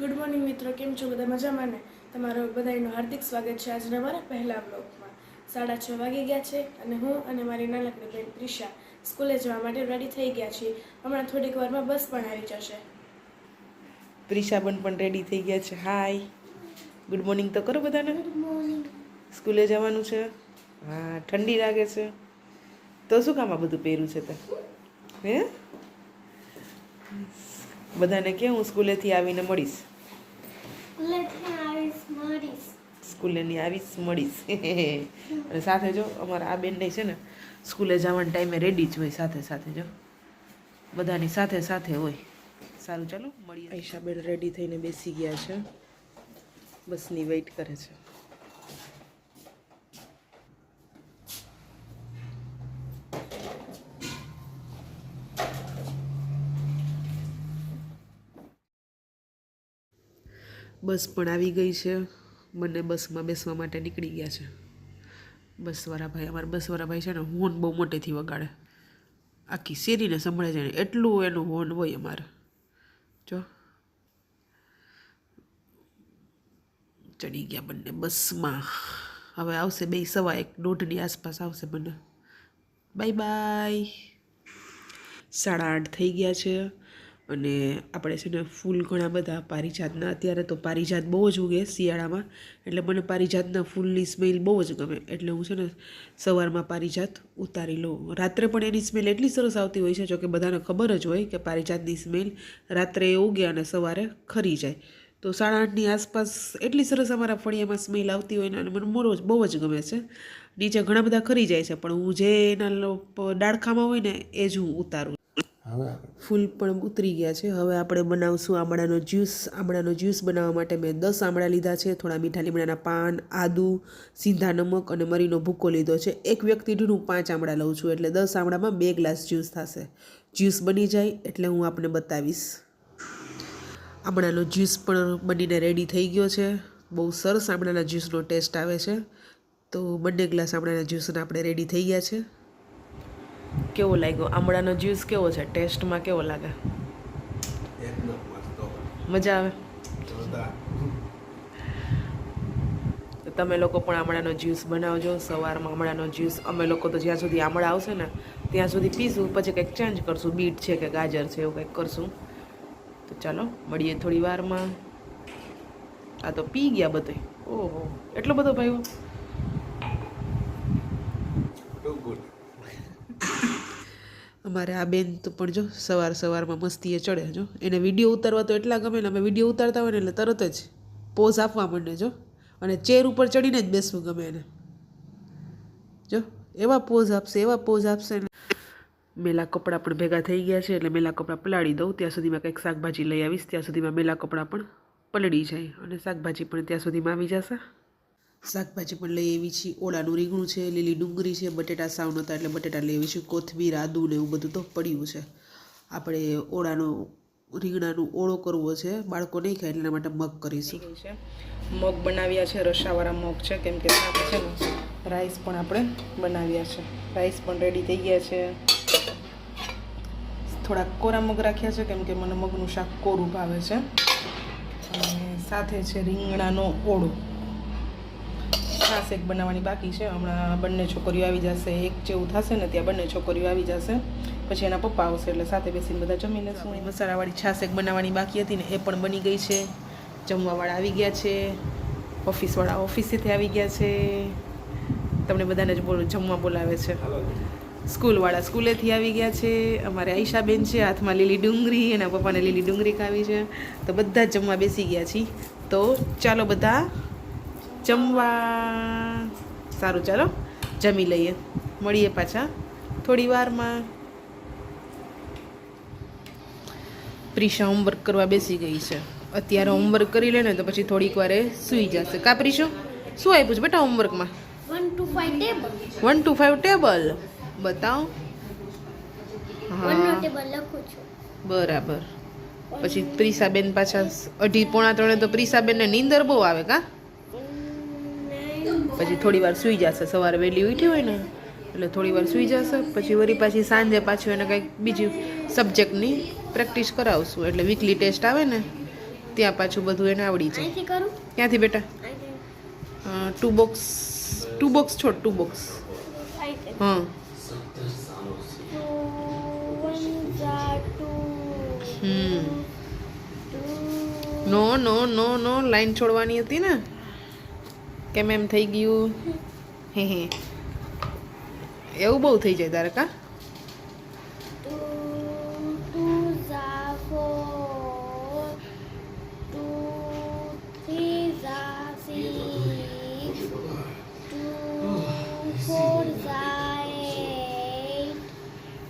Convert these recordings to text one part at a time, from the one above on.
Good morning મિત્રો. કેમ છો? બધા મજામાં ને? તમારું બધાનું હાર્દિક સ્વાગત છે આજના મારા પહેલા બ્લોગમાં. સાડા છ વાગી ગયા છે અને હું અને મારી નાનકડી બેન પ્રિશા સ્કૂલે જવા માટે રેડી થઈ ગયા છીએ. હમણાં થોડીક વારમાં બસ પણ આવી જશે. પ્રિશાબન પણ રેડી થઈ ગયા છે. હાય ગુડ મોર્નિંગ તો કરો બધાને. સ્કૂલે જવાનું છે. હા ઠંડી લાગે છે. તો શું કામ આ બધું પહેર્યું છે તે? હે? બધાને કે હું સ્કૂલેથી આવીને મળીશ? સ્કૂલેની આવીશ મળીશ. અને સાથે જો અમારા આ બેનને છે ને સ્કૂલે જવાના ટાઈમે રેડી જ હોય સાથે સાથે જો. બધાની સાથે સાથે હોય. સારું ચાલો મળીએ. આઈશાબેન રેડી થઈને બેસી ગયા છે. બસની વેઇટ કરે છે. બસ પણ આવી ગઈ છે. બંને બસમાં બેસવા માટે નીકળી ગયા છે. બસવાળા ભાઈ, અમારા બસવાળા ભાઈ છે ને હોર્ન બહુ મોટેથી વગાડે. આખી શેરીને સંભળાય જાય એટલું એનું હોર્ન હોય અમારે. જો. ચડી ગયા બંને બસમાં. હવે આવશે બે સવા એક, દોઢની આસપાસ આવશે બંને. બાય બાય સાડા આઠ થઈ ગયા છે. અને આપણે છે ને ફૂલ ઘણા બધા પારિજાતના, અત્યારે તો પારિજાત બહુ જ ઉગે શિયાળામાં, એટલે મને પારિજાતના ફૂલની સ્મેલ બહુ જ ગમે. એટલે હું છે ને સવારમાં પારિજાત ઉતારી લઉં. રાત્રે પણ એની સ્મેલ એટલી સરસ આવતી હોય છે જોકે બધાને ખબર જ હોય કે પારિજાતની સ્મેલ રાત્રે ઉગે અને સવારે ખરી જાય. તો સાડા આઠની આસપાસ એટલી સરસ અમારા ફળિયામાં સ્મેલ આવતી હોય ને, અને મને મોરો બહુ જ ગમે છે. નીચે ઘણા બધા ખરી જાય છે, પણ હું જે એના ડાળખામાં હોય ને, એ જ હું ઉતારું ફૂલ પણ ઉતરી ગયા છે. હવે આપણે બનાવશું આમળાનો જ્યુસ. આમળાનો જ્યુસ બનાવવા માટે મેં દસ આમળા લીધા છે. થોડા મીઠા લીમડાના પાન, આદુ, સીધા નમક અને મરીનો ભૂકો લીધો છે. એક વ્યક્તિ દીઠ પાંચ આમળા લઉં છું એટલે દસ આમળામાં બે ગ્લાસ જ્યુસ થશે. જ્યુસ બની જાય એટલે હું આપને બતાવીશ. આમળાનો જ્યુસ પણ બનીને રેડી થઈ ગયો છે. બહુ સરસ આમળાના જ્યુસનો ટેસ્ટ આવે છે. તો બંને ગ્લાસ આમળાના જ્યુસના આપણે રેડી થઈ ગયા છે. કેવો લાગ્યો? આમળાનો જ્યુસ કેવો છે? ટેસ્ટમાં કેવો લાગે? મજા આવે? તો તમે લોકો પણ આમળાનો જ્યુસ બનાવજો. સવારમાં આમળાનો જ્યુસ અમે લોકો તો જ્યાં સુધી આમળા આવશે ને ત્યાં સુધી પીશું. પછી કંઈક ચેન્જ કરશું. બીટ છે કે ગાજર છે એવું કંઈક કરશું. તો ચાલો મળીએ થોડી વારમાં. આ તો પી ગયા બધે. ઓહો. એટલો બધો ભાઈ અમારે આ બેન તો પણ જો સવાર સવારમાં મસ્તીએ ચડે, જો. એને વીડિયો ઉતારવા તો એટલા ગમે ને અમે વીડિયો ઉતારતા હોય ને એટલે તરત જ પોઝ આપવા માંડે, જો. અને ચેર ઉપર ચડીને જ બેસવું ગમે એને. જો, એવા પોઝ આપશે, એવા પોઝ આપશે મેલા કપડાં પણ ભેગા થઈ ગયા છે એટલે મેલા કપડાં પલાળી દઉં. ત્યાં સુધીમાં કંઈક શાકભાજી લઈ આવીશ, ત્યાં સુધીમાં મેલા કપડાં પણ પલળી જાય અને શાકભાજી પણ ત્યાં સુધીમાં આવી જશે. શાકભાજી પણ લઈ આવી છીએ. ઓળાનું રીંગણું છે, લીલી ડુંગળી છે, બટેટા સાવ નહોતા એટલે બટેટા લઈ આવી છીએ કોથમીર, આદું ને એવું બધું તો પડ્યું છે. આપણે ઓળાનો, રીંગણાનું ઓળો કરવો છે. બાળકો નહીં ખાય એટલા માટે મગ કરીશું. મગ બનાવ્યા છે, રસાવાળા મગ છે, કેમ કે છે ને. રાઈસ પણ આપણે બનાવ્યા છે. રાઈસ પણ રેડી થઈ ગયા છે. થોડાક કોરા મગ રાખ્યા છે, કેમ કે મને મગનું શાક કોરું ભાવે છે. અને સાથે છે રીંગણાનો ઓળો. છાશ એક બનાવવાની બાકી છે. હમણાં બંને છોકરીઓ આવી જશે. એક જેવું થશે ને ત્યાં બંને છોકરીઓ આવી જશે. પછી એના પપ્પા આવશે એટલે સાથે બેસીને બધા જમી લેશું. મસાલાવાળી છાશ એક બનાવવાની બાકી હતી ને એ પણ બની ગઈ છે. જમવાવાળા આવી ગયા છે. ઓફિસવાળા ઓફિસેથી આવી ગયા છે. તમને બધાને જ બોલ જમવા બોલાવે છે. સ્કૂલવાળા સ્કૂલેથી આવી ગયા છે. અમારે આઈશાબેન છે હાથમાં લીલી ડુંગળી એના પપ્પાને લીલી ડુંગળી ખાવી છે. તો બધા જ જમવા બેસી ગયા છીએ તો ચાલો બધા જમવા. સારું ચાલો. જમી લઈએ. મળીએ પાછા થોડી વારમાં. પ્રિશા હોમવર્ક કરવા બેસી ગઈ છે. અત્યારે હોમવર્ક કરી લે ને તો પછી થોડીક વારે સૂઈ જશે. કા પ્રિશો શું આપ્યું છે બેટા હોમવર્કમાં one two five table one two five table બતાવો. હા. બરાબર. પછી પ્રિસાબેન પાછા અઢી પોણા ત્રણે તો પ્રિસાબેનને નીંદર બહુ આવે કા? પછી થોડી વાર સૂઈ જશે. સવારે વહેલી ઉઠી હોય ને એટલે થોડી વાર સૂઈ જશે. પછી વળી પાછી સાંજે પાછું એને કંઈક બીજી સબ્જેક્ટની પ્રેક્ટિસ કરાવશું. એટલે વીકલી ટેસ્ટ આવે ને ત્યાં પાછું બધું એને આવડી જાય. ક્યાંથી બેટા? ટુ બોક્સ ટુ બોક્સ છોડ ટુ બોક્સ હં. No no no no line છોડવાની હતી ને? કેમ એમ થઈ ગયું? હે હે. એવું બહુ થઈ જાય તારે કા?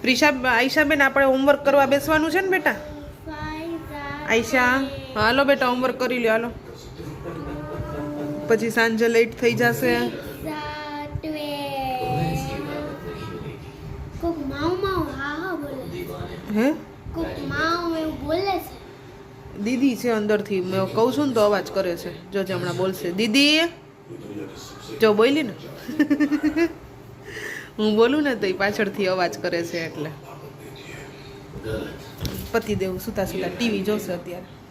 પ્રિશા આઈશાબેન આપણે હોમવર્ક કરવા બેસવાનું છે ને બેટા? આઈશા હાલો બેટા હોમવર્ક કરી લ્યો, હાલો. પછી સાંજે લેટ થઈ જશે. હા દીદી છે અંદરથી. મેં કહું છું ને તો અવાજ કરે છે. જો જે હમણાં બોલશે. દીદી! જો બોલી ને. હું બોલું ને તો એ પાછળથી અવાજ કરે છે એટલે. પતિદેવ સુતા સુતા ટીવી જોશે અત્યારે.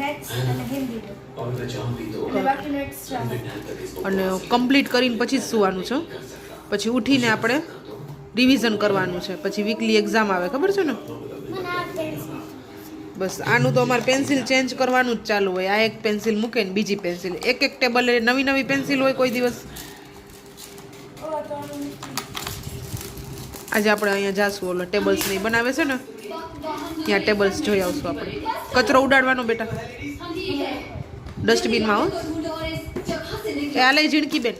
મેથ્સ અને હિન્દી કમ્પ્લીટ કરીને પછી જ સુવાનું છે. પછી ઉઠીને આપણે રિવિઝન કરવાનું છે. પછી વીકલી એક્ઝામ આવે ખબર છે ને? બસ આનું તો અમારે પેન્સિલ ચેન્જ કરવાનું જ ચાલુ હોય. આ એક પેન્સિલ મૂકે ને બીજી પેન્સિલ એક એક ટેબલે નવી નવી પેન્સિલ હોય કોઈ દિવસ. આજે આપણે અહીંયા જાશું. ઓલો ટેબલ્સ નહીં બનાવે છે ને? ત્યાં ટેબલ્સ જોઈ આવશું આપણે. કચરો ઉડાડવાનો બેટા. ડસ્ટબિનમાં હો. એ લઈ ઝીણકી બેન.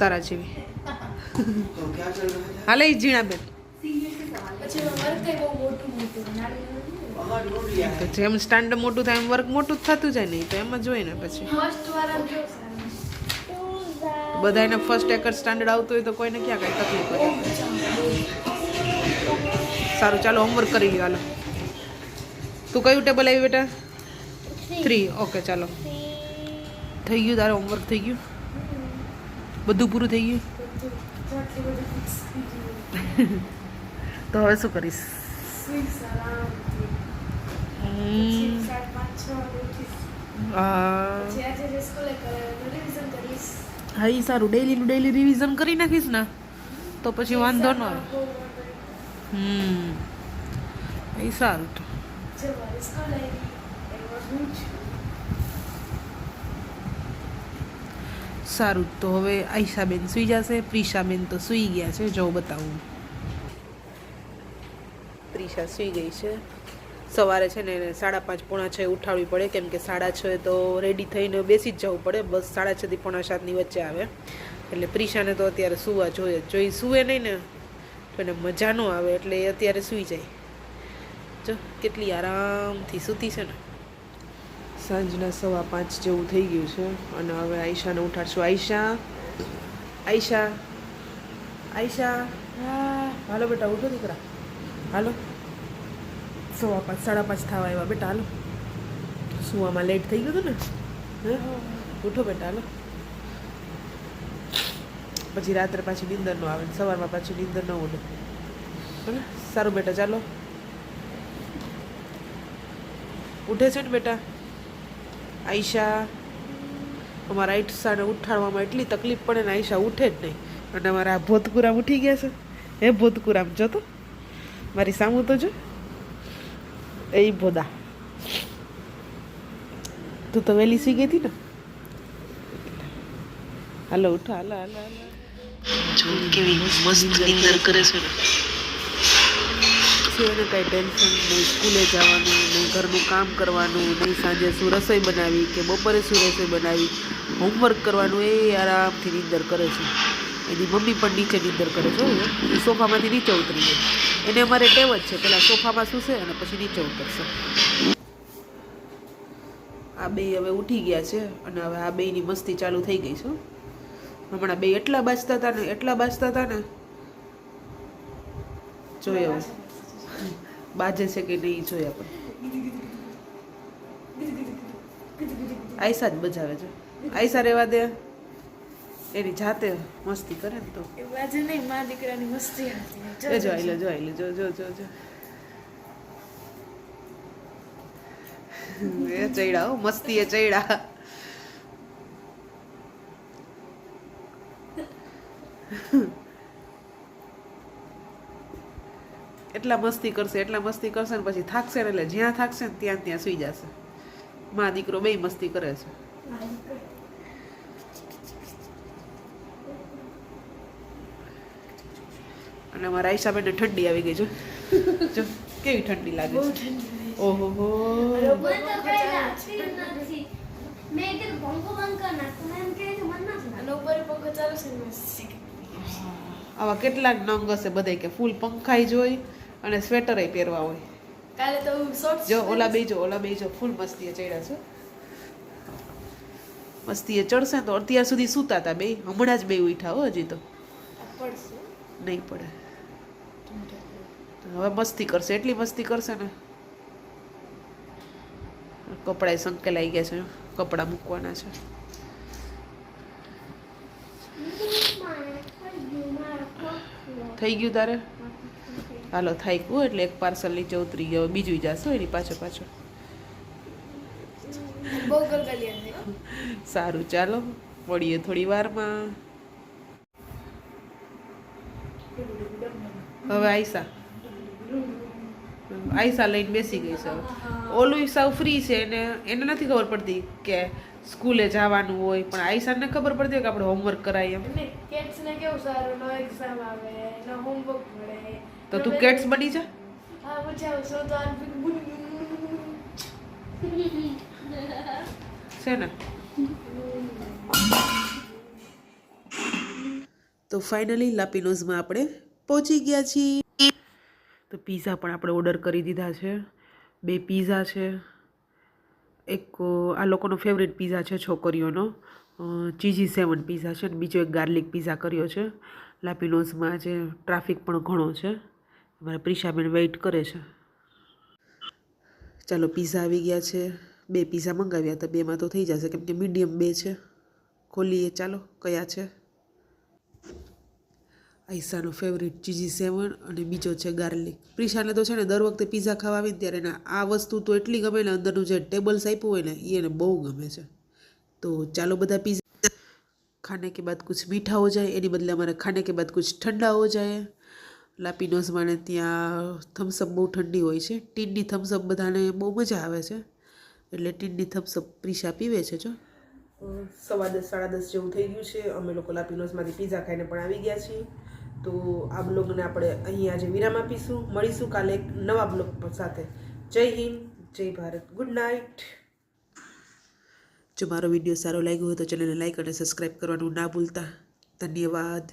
તારા જેવી. હાલે ઈ ઝીણા બેન. જેમ સ્ટાન્ડ મોટું થાય એમ વર્ક મોટું જ થતું જાય નહીં તો એમ જ હોય ને પછી. બધાને ફર્સ્ટ એકર સ્ટાન્ડર્ડ આવતું હોય તો કોઈને ક્યાં કાંઈ તકલીફ પડે સારું. ચાલો હોમવર્ક કરી લ્યો હાલો. તું કયું ટેબલ આવી બેટા? થ્રી ઓકે ચાલો. થઈ ગયું તારે હોમવર્ક થઈ ગયું? બધું પૂરું થઈ ગયું? તો હવે શું કરીશ. હા એ સારું. ડેઈલીનું ડેઈલી રિવિઝન કરી નાખીશ ને તો પછી વાંધો ન આવે. હમ એ સારું તો સારું તો હવે આઈશાબેન સૂઈ જશે પ્રિશાબેન તો સૂઈ ગયા છે જો બતાવું પ્રિશા સૂઈ ગઈ છે સવારે છે ને સાડા પાંચ પોણા છ ઉઠાડવી પડે કેમ કે સાડા છ તો રેડી થઈને બેસી જ જવું પડે બસ સાડા છથી પોણા સાતની વચ્ચે આવે એટલે પ્રિશાને તો અત્યારે સુવા જોઈએ જ. જો એ નહીં ને તો એને મજા ન આવે એટલે એ અત્યારે સૂઈ જાય. જો કેટલી આરામથી સૂતી છે ને. સાંજના સવા પાંચ જેવું થઈ ગયું છે અને હવે આયશાને ઉઠાડશું. આયશા આયશા આયશા. હા હાલો બેટા ઉઠો દીકરા. હાલો. સવા પાંચ સાડા પાંચ થવા આવ્યા બેટા હાલો. સુવામાં લેટ થઈ ગયું હતું ને. હે. ઉઠો બેટા હાલો. પછી રાત્રે પાછી નીંદર ન આવે સવારમાં પાછી નીંદર ન ઉડે. ભલે સારું બેટા, ચાલો. ઉઠે છે ને બેટા? આઈશા અમારા આઈશાને ઉઠાડવામાં એટલી તકલીફ પડે ને આઈશા ઉઠે જ નહીં. અને અમારા ભૂતકુરામ ઉઠી ગયા છે. હે ભૂતકુરામ, જો તો. મારી સામું તો જો. એ ભોદા. તું તો વહેલી સી ગઈ હતી ને? હાલો, ઉઠો, હાલો હાલો હાલો. જો કેવી મસ્ત નિંદર કરે છે એને કાંઈ ટેન્શન નહીં સ્કૂલે જવાનું નહીં ઘરનું કામ કરવાનું નહીં સાંજે શું રસોઈ બનાવી કે બપોરે શું રસોઈ બનાવી હોમવર્ક કરવાનું એ આરામથી નીંદર કરે છે એની મમ્મી પણ નીચે નીંદર કરે છે. એ સોફામાંથી નીચે ઉતરી જાય એને અમારે ટેવ જ છે પેલા સોફામાં સૂશે અને પછી નીચે ઉતરશે આ બે હવે ઉઠી ગયા છે અને હવે આ બેયની મસ્તી ચાલુ થઈ ગઈ છે. હમણાં બે એટલા બાજતા હતા ને એટલા બાજતા હતા ને. જોઈએ હવે બાજે છે કે નહીં જોઈએ આપણે આયસા જ બજાવે છે. આયસા રહેવા દે. એની જાતે મસ્તી કરે ને તો. બાજે નહીં મા દીકરાની મસ્તી હતી. એ જો આઈ લે જોઈ લે જો જો જો જો. એ ચૈડા હો મસ્તી એ ચૈડા. એટલા મસ્તી કરશે એટલા મસ્તી કરશે ને પછી થાકશે ને એટલે જ્યાં થાકશે ને ત્યાં ને ત્યાં સુઈ જશે. મા દીકરો બે મસ્તી કરે છે. અને અમારા આઈશાબેનને ઠંડી આવી ગઈ છે. જો કેવી ઠંડી લાગે છે. ઓહો હો. મેં કીધું પંખો બંધ કર નાખ. તો એમ છે મને અને ઉપર પંખો ચાલુ ને આવા કેટલાક નંગ હશે બધે કે ફૂલ પંખાઈ જોઈ અને સ્વેટરે પહેરવા હોય. કાલે તો શોર્ટ્સ જો ઓલા બે જો ઓલા બે જો ફૂલ મસ્તીએ ચડ્યા છે. મસ્તીએ ચડશે તો અત્યાર સુધી સૂતા હતા બે હમણાં જ બે ઉઠા હો હજી તો. પડશે. નહીં પડે. હવે મસ્તી કરશે. એટલી મસ્તી કરશે ને. કપડાએ સંકેલાઈ ગયા છે. કપડાં મૂકવાના છે. થઈ ગયું તારે હાલો થાક્યું એટલે એક પાર્સલ નીચે ઉતરી ગયો બીજું જાશો એની પાછળ પાછળ બહુ ગલગલિયા છે હો. સારું ચાલો મળીએ થોડી વારમાં હવે આયસા આયસા લઈને બેસી ગઈ છે. ઓલું સાવ ફ્રી છે એને એને નથી ખબર પડતી કે સ્કૂલે જવાનું હોય પણ આયસાને ખબર પડતી હોય કે આપણે હોમવર્ક કરાય એમ. ને કેટ્સ ને કેવું સારું નો એક્ઝામ આવે નો હોમવર્ક મળે. તો તું કેટ્સ બની જા. હા મજા આવે સો તો છે ને? તો ફાઇનલી લાપિનોઝમાં આપણે પહોંચી ગયા છીએ. તો પીઝા પણ આપણે ઓર્ડર કરી દીધા છે. બે પીઝા છે. એક, આ લોકોનો ફેવરેટ પીઝા છે છોકરીઓનો. ચીઝી સેવન પીઝા છે અને બીજો એક ગાર્લિક પીઝા કર્યો છે. લાપિનોઝમાં આજે ટ્રાફિક પણ ઘણો છે. અમારા પ્રિશાબેન વેઇટ કરે છે. ચાલો પીઝા આવી ગયા છે. બે પીઝા મંગાવ્યા હતા, બેમાં તો થઈ જશે કેમ કે મીડિયમ બે છે. ખોલીએ, ચાલો, કયા છે? આઈસાનો ફેવરેટ ચીઝી સેવન અને બીજો છે ગાર્લિક પ્રિશાને તો છે ને દર વખતે પીઝા ખાવા આવી ત્યારે એને આ વસ્તુ તો એટલી ગમે ને અંદરનું જે ટેબલ્સ આપ્યું હોય ને એ એને બહુ ગમે છે. તો ચાલો બધા પીઝા ખાને કે બાદ કુછ મીઠા હો જાય, એની બદલે અમારે ખાને કે બાદ કુછ ઠંડા હો જાય. લાપીનોઝમાં ત્યાં થમ્સઅપ બહુ ઠંડી હોય છે. ટીનની થમ્સઅપ બધાને બહુ મજા આવે છે. એટલે ટીનની થમ્સઅપ પ્રિશા પીવે છે, જો. સવા દસ સાડા દસ જેવું થઈ ગયું છે. અમે લોકો લાપીનોઝમાંથી પીઝા ખાઈને પણ આવી ગયા છીએ. તો આ બ્લોગને આપણે અહીં આજે વિરામ આપીશું. મળીશું કાલે એક નવા બ્લોગ સાથે. જય હિન્દ, જય ભારત. Good night. જો મારો વીડિયો સારો લાગ્યો હોય તો ચેનલને લાઇક અને સબસ્ક્રાઈબ કરવાનું ના ભૂલતા. ધન્યવાદ.